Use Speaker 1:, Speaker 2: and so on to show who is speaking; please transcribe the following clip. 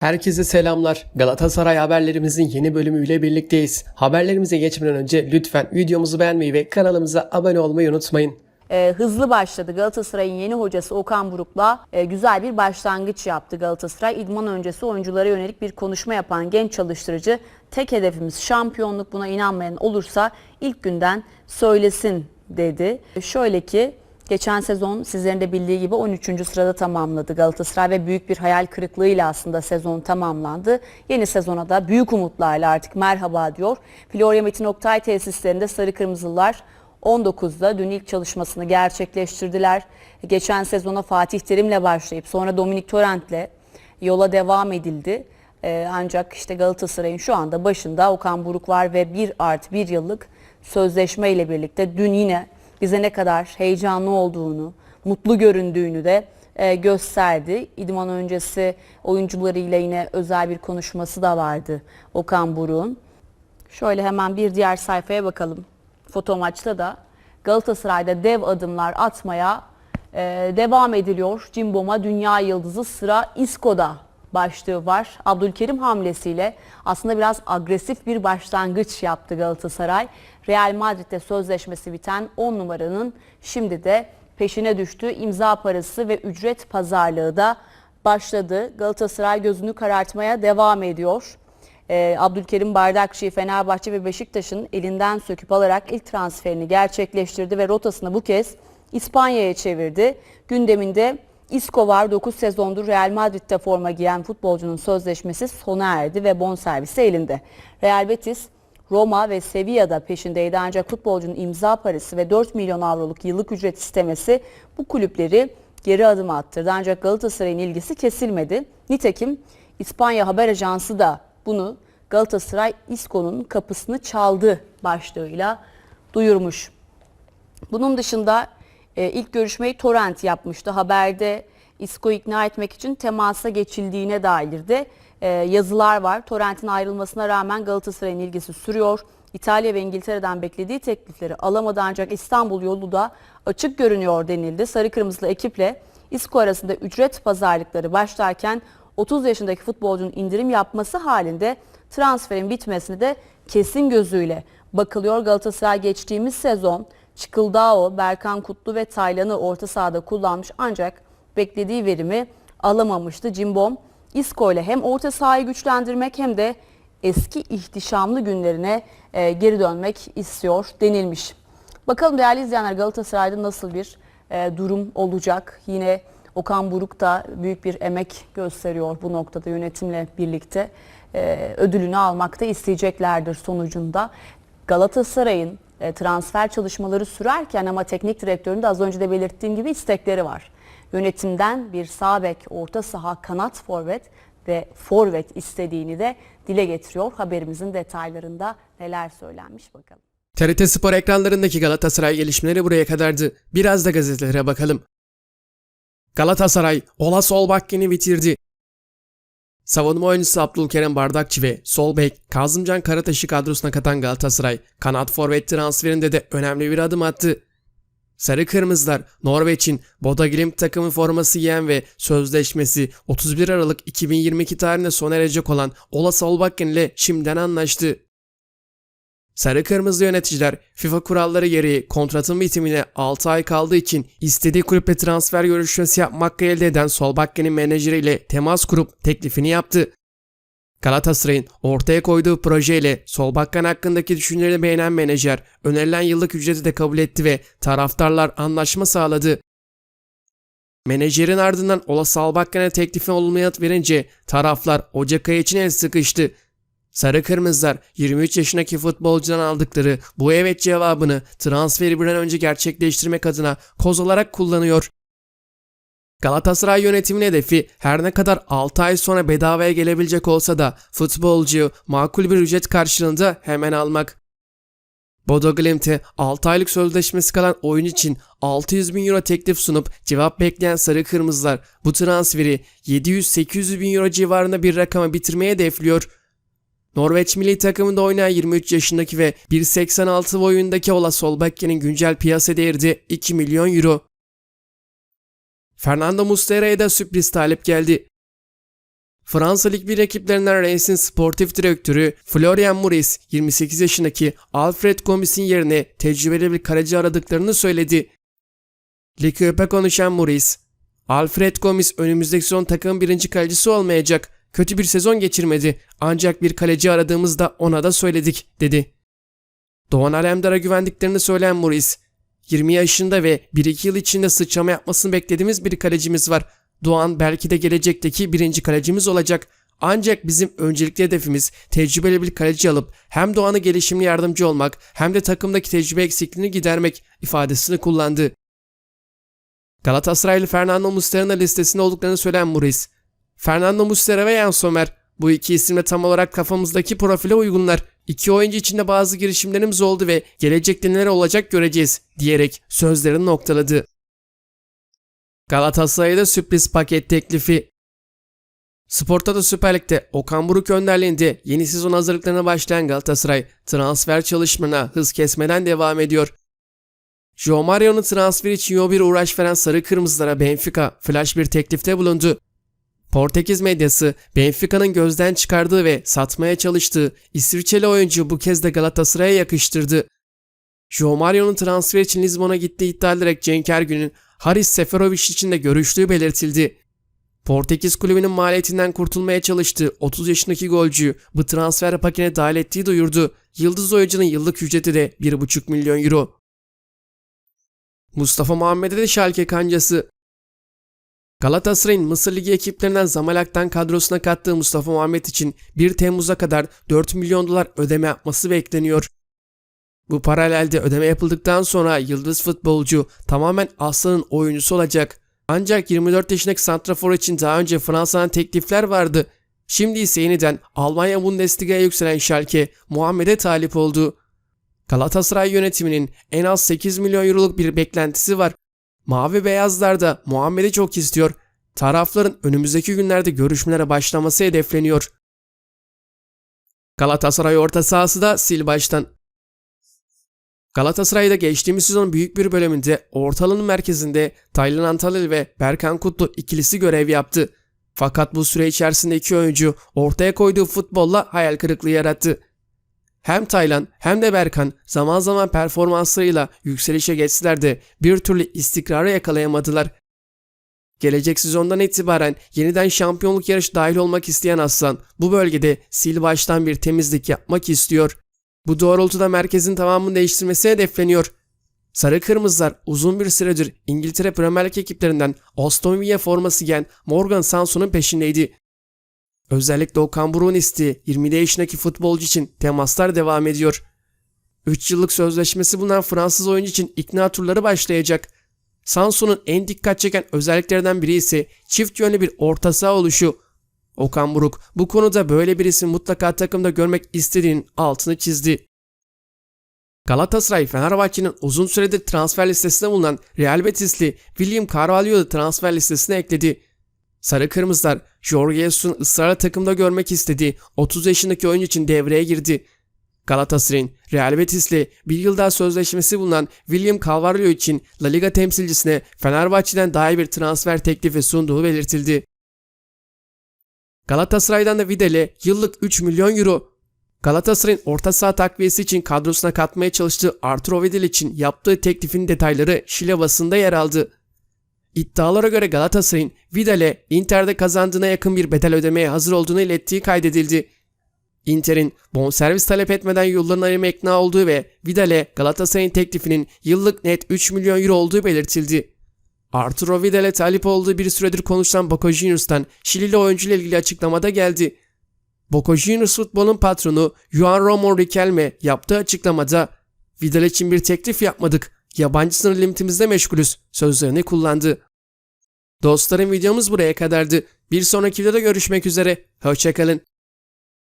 Speaker 1: Herkese selamlar. Galatasaray haberlerimizin yeni bölümüyle birlikteyiz. Haberlerimize geçmeden önce lütfen videomuzu beğenmeyi ve kanalımıza abone olmayı unutmayın.
Speaker 2: e, hızlı başladı. Galatasaray'ın yeni hocası Okan Buruk'la e, güzel bir başlangıç yaptı Galatasaray. İdman öncesi oyunculara yönelik bir konuşma yapan genç çalıştırıcı tek hedefimiz şampiyonluk buna inanmayan olursa ilk günden söylesin dedi. Şöyle ki geçen sezon sizlerin de bildiği gibi 13. sırada tamamladı Galatasaray ve büyük bir hayal kırıklığıyla aslında sezon tamamlandı. Yeni sezona da büyük umutlarla artık merhaba diyor. Florya Metin Oktay tesislerinde Sarı Kırmızılar 19'da dün ilk çalışmasını gerçekleştirdiler. Geçen sezona Fatih Terim'le başlayıp sonra Dominik Torrent'le yola devam edildi. Ee, ancak işte Galatasaray'ın şu anda başında Okan Buruk var ve 1 artı 1 yıllık sözleşme ile birlikte dün yine bize ne kadar heyecanlı olduğunu, mutlu göründüğünü de e, gösterdi. İdman öncesi oyuncularıyla yine özel bir konuşması da vardı Okan Buruk'un. Şöyle hemen bir diğer sayfaya bakalım. Foto maçta da Galatasaray'da dev adımlar atmaya e, devam ediliyor. Cimbom'a dünya yıldızı sıra Isco'da başlığı var. Abdülkerim hamlesiyle aslında biraz agresif bir başlangıç yaptı Galatasaray. Real Madrid'de sözleşmesi biten 10 numaranın şimdi de peşine düştü. İmza parası ve ücret pazarlığı da başladı. Galatasaray gözünü karartmaya devam ediyor. Ee, Abdülkerim Bardakçı'yı Fenerbahçe ve Beşiktaş'ın elinden söküp alarak ilk transferini gerçekleştirdi ve rotasını bu kez İspanya'ya çevirdi. Gündeminde Isco var 9 sezondur Real Madrid'de forma giyen futbolcunun sözleşmesi sona erdi ve bonservisi elinde. Real Betis Roma ve Sevilla'da peşindeydi ancak futbolcunun imza parası ve 4 milyon avroluk yıllık ücret istemesi bu kulüpleri geri adım attırdı. Ancak Galatasaray'ın ilgisi kesilmedi. Nitekim İspanya haber ajansı da bunu Galatasaray Isco'nun kapısını çaldı başlığıyla duyurmuş. Bunun dışında e, ilk görüşmeyi Torrent yapmıştı. Haberde Isco'yu ikna etmek için temasa geçildiğine dair de e, yazılar var. Torrent'in ayrılmasına rağmen Galatasaray'ın ilgisi sürüyor. İtalya ve İngiltere'den beklediği teklifleri alamadı ancak İstanbul yolu da açık görünüyor denildi. Sarı Kırmızılı ekiple Isco arasında ücret pazarlıkları başlarken 30 yaşındaki futbolcunun indirim yapması halinde transferin bitmesini de kesin gözüyle bakılıyor. Galatasaray geçtiğimiz sezon Çıkıldao, Berkan Kutlu ve Taylan'ı orta sahada kullanmış ancak beklediği verimi alamamıştı. Cimbom, Isco ile hem orta sahayı güçlendirmek hem de eski ihtişamlı günlerine e, geri dönmek istiyor denilmiş. Bakalım değerli izleyenler Galatasaray'da nasıl bir e, durum olacak? Yine Okan Buruk da büyük bir emek gösteriyor bu noktada yönetimle birlikte. E, ödülünü almakta isteyeceklerdir sonucunda. Galatasaray'ın e, transfer çalışmaları sürerken ama teknik direktörün de az önce de belirttiğim gibi istekleri var. Yönetimden bir sağ bek, orta saha, kanat forvet ve forvet istediğini de dile getiriyor. Haberimizin detaylarında neler söylenmiş bakalım.
Speaker 1: TRT Spor ekranlarındaki Galatasaray gelişmeleri buraya kadardı. Biraz da gazetelere bakalım. Galatasaray Ola Solbakkeni bitirdi. Savunma oyuncusu Abdülkerem Bardakçı ve sol bek Kazımcan Karataş'ı kadrosuna katan Galatasaray kanat forvet transferinde de önemli bir adım attı. Sarı Kırmızılar Norveç'in Boda Glimt takımı forması giyen ve sözleşmesi 31 Aralık 2022 tarihinde sona erecek olan Ola Solbakken ile şimdiden anlaştı. Sarı Kırmızı yöneticiler FIFA kuralları gereği kontratın bitimine 6 ay kaldığı için istediği kulüple transfer görüşmesi yapmak elde eden Solbakken'in menajeriyle temas kurup teklifini yaptı. Galatasaray'ın ortaya koyduğu projeyle Solbakken hakkındaki düşüncelerini beğenen menajer önerilen yıllık ücreti de kabul etti ve taraftarlar anlaşma sağladı. Menajerin ardından Ola Solbakken'e teklifin olumlu yanıt verince taraflar Ocak ayı için el sıkıştı. Sarı Kırmızılar 23 yaşındaki futbolcudan aldıkları bu evet cevabını transferi bir an önce gerçekleştirmek adına koz olarak kullanıyor. Galatasaray yönetimin hedefi her ne kadar 6 ay sonra bedavaya gelebilecek olsa da futbolcuyu makul bir ücret karşılığında hemen almak. Bodo Glimt'e 6 aylık sözleşmesi kalan oyun için 600 bin euro teklif sunup cevap bekleyen Sarı Kırmızılar bu transferi 700-800 bin euro civarında bir rakama bitirmeye hedefliyor. Norveç milli takımında oynayan 23 yaşındaki ve 1.86 boyundaki Ola Solbakke'nin güncel piyasa değeri de 2 milyon euro. Fernando Muslera'ya da sürpriz talip geldi. Fransa Lig 1 ekiplerinden Reins'in sportif direktörü Florian Maurice 28 yaşındaki Alfred Gomis'in yerine tecrübeli bir kaleci aradıklarını söyledi. Likörpe konuşan Maurice, Alfred Gomis önümüzdeki sezon takımın birinci kalecisi olmayacak. Kötü bir sezon geçirmedi ancak bir kaleci aradığımızda ona da söyledik dedi. Doğan Alemdar'a güvendiklerini söyleyen Maurice, 20 yaşında ve 1-2 yıl içinde sıçrama yapmasını beklediğimiz bir kalecimiz var. Doğan belki de gelecekteki birinci kalecimiz olacak. Ancak bizim öncelikli hedefimiz tecrübeli bir kaleci alıp hem Doğan'a gelişimine yardımcı olmak hem de takımdaki tecrübe eksikliğini gidermek ifadesini kullandı. Galatasaraylı Fernando Muslera'nın listesinde olduklarını söyleyen Maurice, Fernando Muslera ve Jan Sommer bu iki isimle tam olarak kafamızdaki profile uygunlar. İki oyuncu içinde bazı girişimlerimiz oldu ve gelecekte neler olacak göreceğiz diyerek sözlerini noktaladı. Galatasaray'da sürpriz paket teklifi. Spor'ta da Süper Lig'de Okan Buruk önderliğinde yeni sezon hazırlıklarına başlayan Galatasaray transfer çalışmalarına hız kesmeden devam ediyor. Joe Mario'nun transferi için yoğun bir uğraş veren Sarı Kırmızılara Benfica flash bir teklifte bulundu. Portekiz medyası Benfica'nın gözden çıkardığı ve satmaya çalıştığı İsviçreli oyuncu bu kez de Galatasaray'a yakıştırdı. Joe Mario'nun transfer için Lizbon'a gittiği iddia edilerek Cenk Ergün'ün Haris Seferovic için de görüştüğü belirtildi. Portekiz kulübünün maliyetinden kurtulmaya çalıştığı 30 yaşındaki golcüyü bu transfer paketine dahil ettiği duyurdu. Yıldız oyuncunun yıllık ücreti de 1,5 milyon euro. Mustafa Muhammed'e de Schalke kancası. Galatasaray'ın Mısır Ligi ekiplerinden Zamalek'ten kadrosuna kattığı Mustafa Muhammed için 1 Temmuz'a kadar 4 milyon dolar ödeme yapması bekleniyor. Bu paralelde ödeme yapıldıktan sonra yıldız futbolcu tamamen Aslan'ın oyuncusu olacak. Ancak 24 yaşındaki Santrafor için daha önce Fransa'dan teklifler vardı. Şimdi ise yeniden Almanya Bundesliga'ya yükselen Schalke Muhammed'e talip oldu. Galatasaray yönetiminin en az 8 milyon euroluk bir beklentisi var. Mavi Beyazlar da Muhammed'i çok istiyor. Tarafların önümüzdeki günlerde görüşmelere başlaması hedefleniyor. Galatasaray orta sahası da sil baştan. Galatasaray'da geçtiğimiz sezonun büyük bir bölümünde ortalığın merkezinde Taylan Antalya ve Berkan Kutlu ikilisi görev yaptı. Fakat bu süre içerisinde iki oyuncu ortaya koyduğu futbolla hayal kırıklığı yarattı. Hem Taylan hem de Berkan zaman zaman performanslarıyla yükselişe geçseler de bir türlü istikrarı yakalayamadılar. Gelecek sezondan itibaren yeniden şampiyonluk yarışı dahil olmak isteyen Aslan bu bölgede sil baştan bir temizlik yapmak istiyor. Bu doğrultuda merkezin tamamını değiştirmesi hedefleniyor. Sarı Kırmızılar uzun bir süredir İngiltere Premier Lig ekiplerinden Aston Villa forması giyen Morgan Sanson'un peşindeydi. Özellikle Okan Buruk'un isteği 20 yaşındaki futbolcu için temaslar devam ediyor. 3 yıllık sözleşmesi bulunan Fransız oyuncu için ikna turları başlayacak. Sanson'un en dikkat çeken özelliklerinden biri ise çift yönlü bir orta saha oluşu. Okan Buruk bu konuda böyle bir isim mutlaka takımda görmek istediğinin altını çizdi. Galatasaray Fenerbahçe'nin uzun süredir transfer listesinde bulunan Real Betis'li William Carvalho'yu transfer listesine ekledi. Sarı Kırmızılar Jorge Jesus'un ısrarla takımda görmek istediği 30 yaşındaki oyuncu için devreye girdi. Galatasaray'ın Real Betis'le bir yıl daha sözleşmesi bulunan William Carvalho için La Liga temsilcisine Fenerbahçe'den iyi bir transfer teklifi sunduğu belirtildi. Galatasaray'dan da Vidal'e yıllık 3 milyon euro. Galatasaray'ın orta saha takviyesi için kadrosuna katmaya çalıştığı Arturo Vidal için yaptığı teklifin detayları Şile basında yer aldı. İddialara göre Galatasaray'ın Vidal'e Inter'de kazandığına yakın bir bedel ödemeye hazır olduğunu ilettiği kaydedildi. Inter'in bonservis talep etmeden yollarını ayırmaya ikna olduğu ve Vidal'e Galatasaray'ın teklifinin yıllık net 3 milyon euro olduğu belirtildi. Arturo Vidal'e talip olduğu bir süredir konuşulan Boca Juniors'tan Şilili oyuncuyla ilgili açıklamada geldi. Boca Juniors futbolun patronu Juan Ramon Riquelme yaptığı açıklamada Vidal için bir teklif yapmadık. Yabancı sınır limitimizde meşgulüz sözlerini kullandı. Dostlarım videomuz buraya kadardı. Bir sonraki videoda görüşmek üzere. Hoşçakalın.